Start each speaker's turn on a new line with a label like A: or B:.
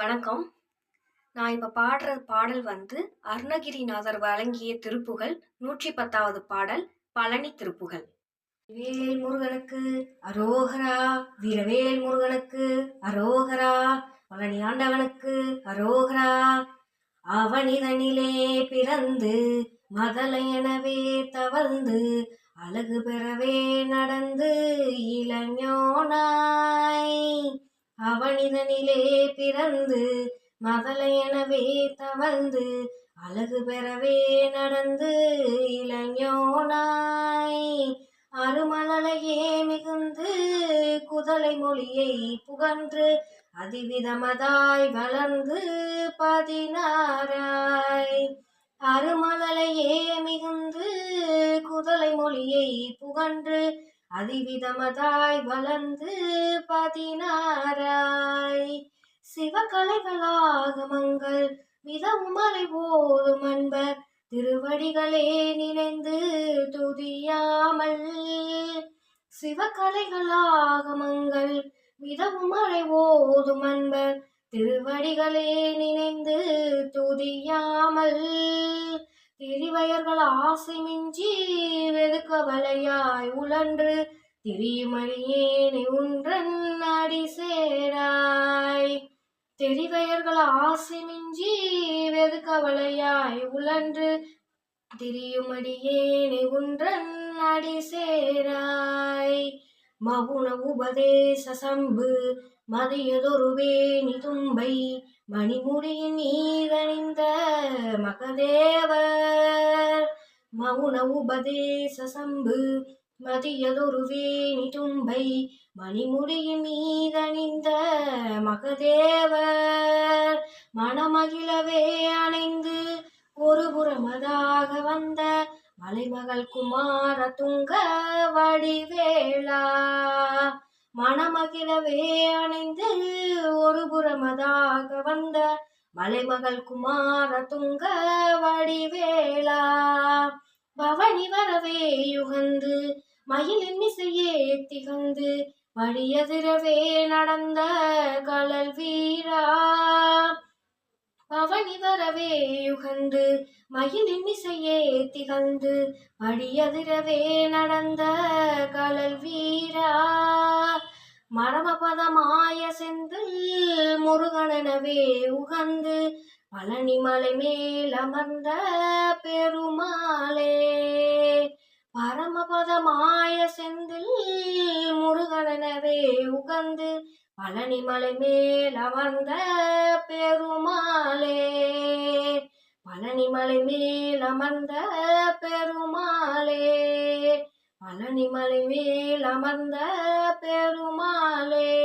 A: வணக்கம். நான் இப்போ பாடுற பாடல் வந்து அருணகிரிநாதர் வழங்கிய திருப்புகள் நூற்றி பத்தாவது பாடல் பழனி திருப்புகழ் வேல் முருகனுக்கு அரோகரா வீரவேல் முருகனுக்கு அரோகரா பழனி ஆண்டவனுக்கு அரோகரா. அவனிதனிலே பிறந்து மதலை எனவே தவழ்ந்து அழகு பெறவே நடந்து இளஞோனா. அவனிதனிலே பிறந்து மதலையனவே தவழ்ந்து அழகு பெறவே நடந்து இளஞோனாய். அருமலையே மிகுந்து குதலை மொழியை புகன்று அதிவிதமதாய் வளர்ந்து பதினாராய் அருமலையே மிகுந்து குதலை மொழியை புகன்று அதிவிதமதாய் வளர்ந்து பதினாராய் சிவகலைகளாகமங்கள் மிதவும் மறை போதும் அன்பர். திருவடிகளே நினைந்து துதியாமல். சிவகலைகளாகமங்கள் மிதவும் மறை ஓதும் அன்பர். திருவடிகளே நினைந்து துதியாமல். திரிவயர்கள் ஆசை மிஞ்சி வெதுக்கவலையாய் உழன்று திரிமணியேனை உன்றன் அடி சேராய். தெரிவயர்கள் ஆசை மிஞ்சி வெதுக்கவலையாய் உழன்று திரியுமடியேனை உன்றன் அடி சேராய். மவுன உபதேச சம்பு மதியதொருவேணி தும்பை மணிமுடியின் நீரணிந்த மகதேவர் மவுன உபதேச சம்பு மதியதொருவேணி தும்பை மணிமுடியின் மீதணிந்த மகதேவர் மணமகிழவே அணைந்து ஒரு புறமதாக வந்த மலைமகள் குமார துங்க வடிவேளா. மணமகிழவே அணைந்து ஒரு புறமதாக வந்த மலைமகள் குமார துங்க வடிவேளா. பவனி வரவே யுகந்து மயிலின் இசையே திகந்து வழியதிரவே நடந்த கலல் வீரா. பவனி வரவே யுகந்து மயிலின் இசையே திகழ்ந்து வழியதிரவே நடந்த கலல் வீரா. மரமபதமாய செந்தில் முருகனெனவே உகந்து பழனிமலை மேல் அமர்ந்த பெருமா பரமபதமாய செந்தில் முருகனவே உகந்து பழனிமலை மேல் அமர்ந்த பெருமாளே. பழனிமலை மேல் அமர்ந்த பெருமாளே. பழனிமலை மேல் அமர்ந்த பெருமாளே.